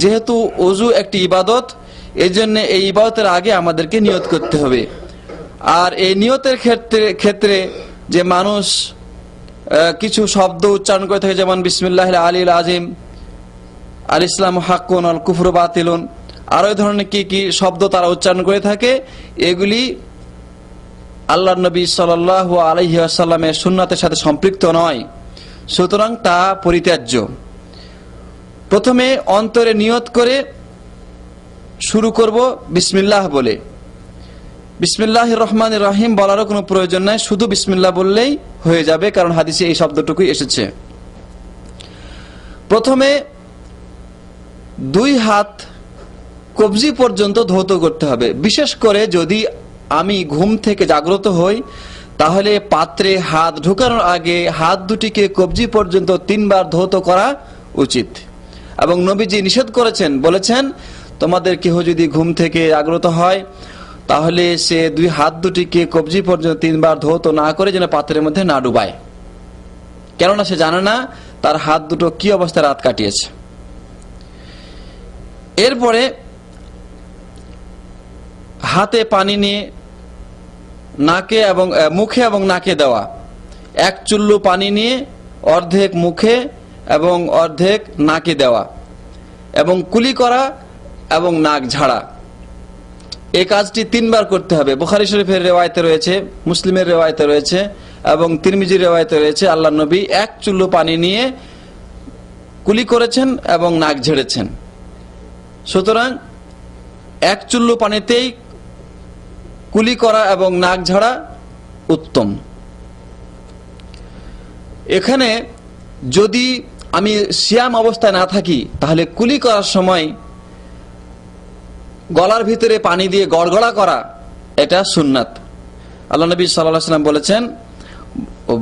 যেহেতু অজু একটি ইবাদত এই জন্য এই ইবাদতের আগে আমাদেরকে নিয়ত করতে হবে। আর এই নিয়তের ক্ষেত্রে ক্ষেত্রে যে মানুষ কিছু শব্দ উচ্চারণ করে থাকে, যেমন বিসমিল্লাহ আলী আজিম, আল ইসলাম হাক্কুন, আল কুফর বাতিলুন আরও এই ধরনের কি কি শব্দ তারা উচ্চারণ করে থাকে, এগুলি আল্লাহ নবী সাল আলহি আসাল্লামের সুন্নাতের সাথে সম্পৃক্ত নয়। সুতরাং তা পরিত্যাজ্য। প্রথমে অন্তরে নিয়ত করে শুরু করব বিসমিল্লাহ বলে। বিসমিল্লাহ রহমান রহিম বলারও কোনো প্রয়োজন নাই, শুধু বিসমিল্লাহ বললেই হয়ে যাবে, কারণ হাদিসে এই শব্দটুকুই এসেছে। প্রথমে দুই হাত কবজি পর্যন্ত ধৌত করতে হবে। বিশেষ করে যদি আমি ঘুম থেকে জাগ্রত হই, তাহলে পাত্রে হাত ঢুকানোর আগে হাত দুটিকে কবজি পর্যন্ত তিনবার ধৌত করা উচিত। এবং নবীজি নিষেধ করেছেন, বলেছেন, তোমাদের কেহ যদি ঘুম থেকে জাগ্রত হয়, তাহলে সে দুই হাত দুটিকে কবজি পর্যন্ত তিনবার ধৌত না করে যেন পাত্রের মধ্যে না ডুবায়। কেননা সে জানে না তার হাত দুটো কি অবস্থায় রাত কাটিয়েছে। এরপরে হাতে পানি নিয়ে নাকে এবং মুখে এবং নাকে দেওয়া। এক চুল্লু পানি নিয়ে অর্ধেক মুখে এবং অর্ধেক নাকে দেওয়া এবং কুলি করা এবং নাক ঝাড়া। এই কাজটি তিনবার করতে হবে। বুখারি শরীফের রেওয়ায়তে রয়েছে, মুসলিমের রেওয়ায়তে রয়েছে এবং তিরমিজির রেওয়ায়তে রয়েছে আল্লাহ নবী এক চুল্লু পানি নিয়ে কুলি করেছেন এবং নাক ঝেড়েছেন। সুতরাং এক চুল্লু পানিতেই কুলি করা এবং নাক ঝাড়া উত্তম। এখানে যদি আমি সিয়াম অবস্থায় না থাকি, তাহলে কুলি করার সময় গলার ভিতরে পানি দিয়ে গড়গড়া করা, এটা সুন্নাত। আল্লাহ নবী সাল্লাহ সাল্লাম বলেছেন,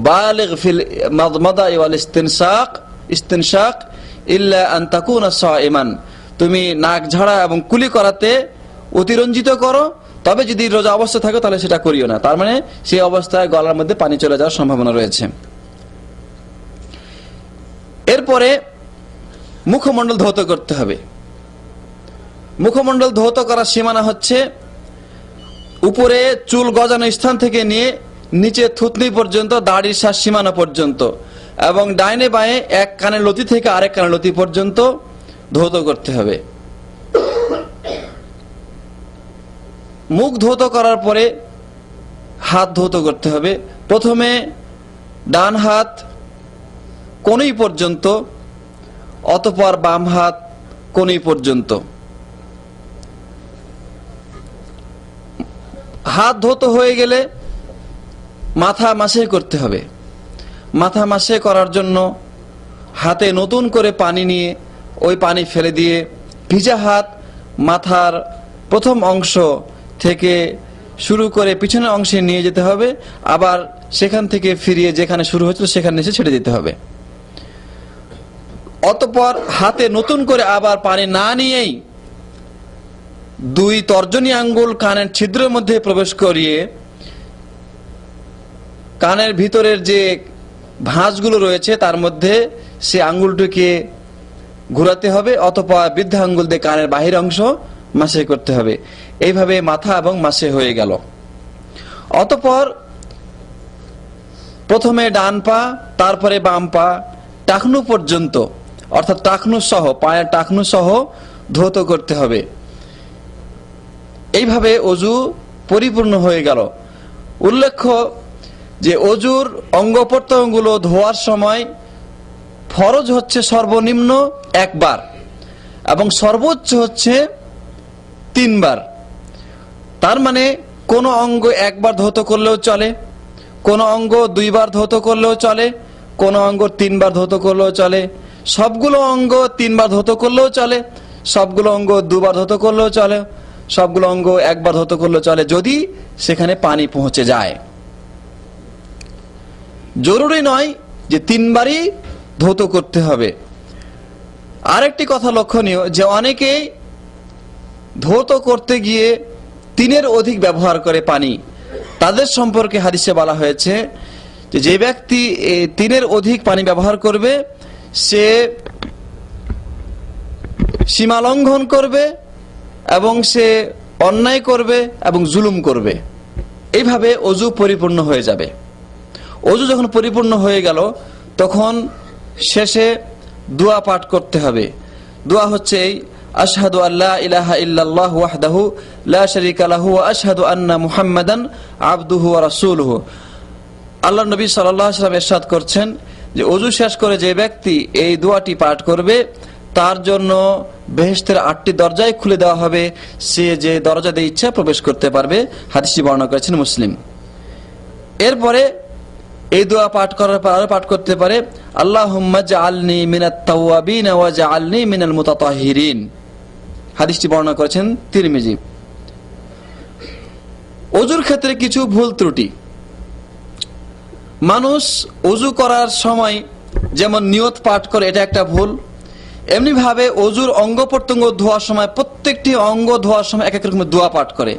বালিগ ফিল মাদমাদা ওয়াল ইস্তিনশাক ইস্তিনশাক ইল্লা আন তাকুনা সাইমান তুমি নাক ঝাড়া এবং কুলি করাতে অতিরঞ্জিত করো, তবে যদি রোজা অবস্থা থাকে তাহলে সেটা করিও না। তার মানে সেই অবস্থায় গলার মধ্যে পানি চলে যাওয়ার সম্ভাবনা রয়েছে। এরপরে মুখমণ্ডল ধৌত করতে হবে। মুখমণ্ডল ধৌত করার সীমানা হচ্ছে উপরে চুল গজানো স্থান থেকে নিয়ে নিচে থুতনি পর্যন্ত, দাড়ির শ্বাস সীমানা পর্যন্ত এবং ডাইনে বাঁয়ে এক কানের লতি থেকে আরেক কানের লতি পর্যন্ত ধৌত করতে হবে। মুখ ধৌত করার পরে হাত ধৌত করতে হবে। প্রথমে ডান হাত কোনই পর্যন্ত, অতপর বাম হাত কোনই পর্যন্ত। হাত ধৌত হয়ে গেলে মাথা মাসে করতে হবে। মাথা মাসে করার জন্য হাতে নতুন করে পানি নিয়ে ওই পানি ফেলে দিয়ে ভিজা হাত মাথার প্রথম অংশ থেকে শুরু করে পিছনের অংশে নিয়ে যেতে হবে। আবার সেখান থেকে ফিরিয়ে যেখানে শুরু হয়েছিল সেখানে এসে ছেড়ে দিতে হবে। অতপর হাতে নতুন করে আবার পানি না নিয়েই দুই তর্জনী আঙ্গুল কানের ছিদ্রের মধ্যে প্রবেশ করিয়ে কানের ভিতরের যে ভাঁজগুলো রয়েছে, তার মধ্যে সে আঙ্গুলটিকে ঘুরাতে হবে অথবা বৃদ্ধা আঙ্গুল দিয়ে কানের বাহির অংশ মাসে করতে হবে। এইভাবে মাথা এবং মাসে হয়ে গেল। অতপর প্রথমে ডান পা, তারপরে বাম পা, টাকনু পর্যন্ত অর্থাৎ টাকনু সহ পায়ের টাকনু সহ ধৌত করতে হবে। এইভাবে অজু পরিপূর্ণ হয়ে গেল। উল্লেখ্য যে অজুর অঙ্গ প্রত্যঙ্গগুলো ধোয়ার সময় ফরজ হচ্ছে সর্বনিম্ন একবার এবং সর্বোচ্চ হচ্ছে তিনবার। তার মানে কোনো অঙ্গ একবার ধৌত করলেও চলে, কোনো অঙ্গ দুইবার ধৌত করলেও চলে, কোনো অঙ্গ তিনবার ধৌত করলেও চলে সবগুলো অঙ্গ তিনবার ধৌত করলেও চলে, সবগুলো অঙ্গ দুবার ধৌত করলেও চলে, সবগুলো অঙ্গ একবার ধৌত করলেও চলে, যদি সেখানে পানি পৌঁছে যায়। জরুরি নয় যে তিনবারই ধৌত করতে হবে। আরেকটি কথা লক্ষণীয় যে অনেকেই ধৌত করতে গিয়ে তিনের অধিক ব্যবহার করে পানি। তাদের সম্পর্কে হাদিসে বলা হয়েছে যে ব্যক্তি তিনের অধিক পানি ব্যবহার করবে সে সীমা লঙ্ঘন করবে এবং সে অন্যায় করবে এবং জুলুম করবে। এইভাবে অজু পরিপূর্ণ হয়ে যাবে। অজু যখন পরিপূর্ণ হয়ে গেল, তখন শেষে দোয়া পাঠ করতে হবে। দোয়া হচ্ছে এই, আশহাদু আল্লাহ ইলাহা ইল্লাল্লাহ ওয়াহদাহু লা শারীকা লাহু ওয়া আশহাদু আন্না মুহাম্মাদান আবদুহু ওয়া রাসূলুহু। আল্লাহ নবী সাল্লাল্লাহু আলাইহি ওয়াসাল্লাম ইরশাদ করছেন যে অজু শেষ করে যে ব্যক্তি এই দোয়াটি পাঠ করবে, তার জন্য বেহেশতের আটটি দরজায় খুলে দেওয়া হবে। সে যে দরজা দিয়ে ইচ্ছা প্রবেশ করতে পারবে, হাদিসটি বর্ণনা করেছেন মুসলিম। এরপরে এই দোয়া পাঠ করার পর আরও পাঠ করতে পারে আল্লাহ আলনি মিনাত তাওয়াবিন ওয়া জাআলনি মিনাল মুতাতাহিরিন। হাদিসটি বর্ণনা করেছেন তিরমিজি। অজুর ক্ষেত্রে কিছু ভুল ত্রুটি। মানুষ অজু করার সময় যেমন নিয়ত পাঠ করে, এটা একটা ভুল। এমনি ভাবে অজুর অঙ্গ প্রত্যঙ্গ ধোয়ার সময়, প্রত্যেকটি অঙ্গ ধোয়ার সময় এক এক রকমের দোয়া পাঠ করে।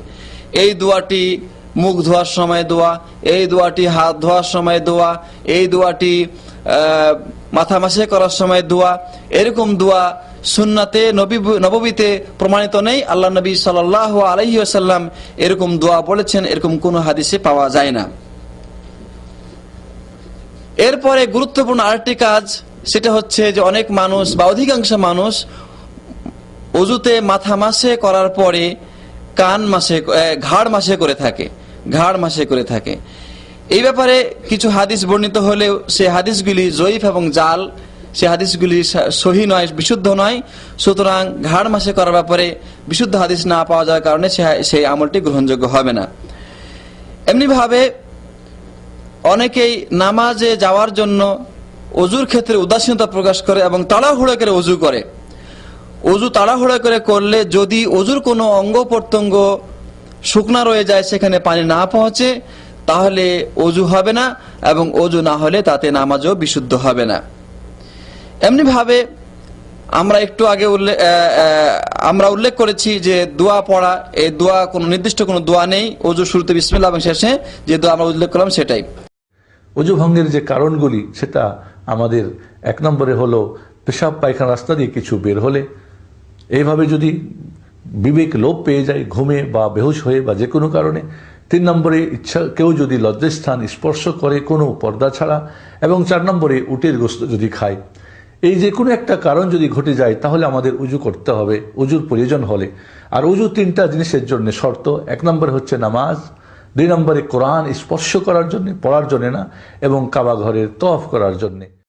এই দোয়াটি মুখ ধোয়ার সময় দোয়া, এই দোয়াটি হাত ধোয়ার সময় দোয়া, এই দোয়াটি মাথা মাসে করার সময় দোয়া। এরকম দোয়া সুন্নাতে, নবী, নববীতে প্রমাণিত নেই। আল্লাহ নবী সাল্লাহ আলহি আসাল্লাম এরকম দোয়া বলেছেন, এরকম কোনো হাদিসে পাওয়া যায় না। এরপরে গুরুত্বপূর্ণ আরেকটি কাজ, সেটা হচ্ছে যে অনেক মানুষ বা অধিকাংশ মানুষ অজুতে মাথা মাসে করার পরে কান মাসে ঘাড় মাসে করে থাকে, ঘাড় মাসে করে থাকে। এই ব্যাপারে কিছু হাদিস বর্ণিত হলেও সে হাদিসগুলি জয়ীফ এবং জাল, সে হাদিসগুলি সহি নয়, বিশুদ্ধ নয়। সুতরাং ঘাড় মাসে করার ব্যাপারে বিশুদ্ধ হাদিস না পাওয়া যাওয়ার কারণে সেই আমলটি গ্রহণযোগ্য হবে না। এমনিভাবে অনেকেই নামাজে যাওয়ার জন্য অজুর ক্ষেত্রে উদাসীনতা প্রকাশ করে এবং তাড়াহুড়ো করে অজু করে। অজু তাড়াহুড়ো করে করলে যদি অজুর কোনো অঙ্গ প্রত্যঙ্গ শুকনা রয়ে যায়, সেখানে পানি না পৌঁছে, তাহলে অজু হবে না এবং অজু না হলে তাতে নামাজও বিশুদ্ধ হবে না। এমনি ভাবে আমরা একটু আগে উল্লেখ আমরা উল্লেখ করেছি যে দোয়া পড়া, এই দোয়া কোনো নির্দিষ্ট কোনো দোয়া নেই। অজু শুরুতে বিসমিল্লাহ এবং শেষে যে দোয়া আমরা উল্লেখ করলাম সেটাই। অজু ভঙ্গের যে কারণগুলি, সেটা আমাদের এক নম্বরে হলো পেশাব পায়খানা রাস্তা দিয়ে কিছু বের হলে, এইভাবে যদি বিবেক লোপ পেয়ে যায়, ঘুমে বা বেহুশ হয়ে বা যে কোনো কারণে, তিন নম্বরে ইচ্ছা, কেউ যদি লজ্জাস্থান স্পর্শ করে কোনো পর্দা ছাড়া, এবং চার নম্বরে উটের গোস্ত যদি খায়, এই যে কোনো একটা কারণ যদি ঘটে যায়, তাহলে আমাদের উজু করতে হবে, উজুর প্রয়োজন হলে। আর উজু তিনটা জিনিসের জন্য শর্ত, এক নম্বরে হচ্ছে নামাজ দুই নম্বরে কোরআন স্পর্শ করার জন্যে, পড়ার জন্যে না, এবং কাবা ঘরের তফ করার জন্যে।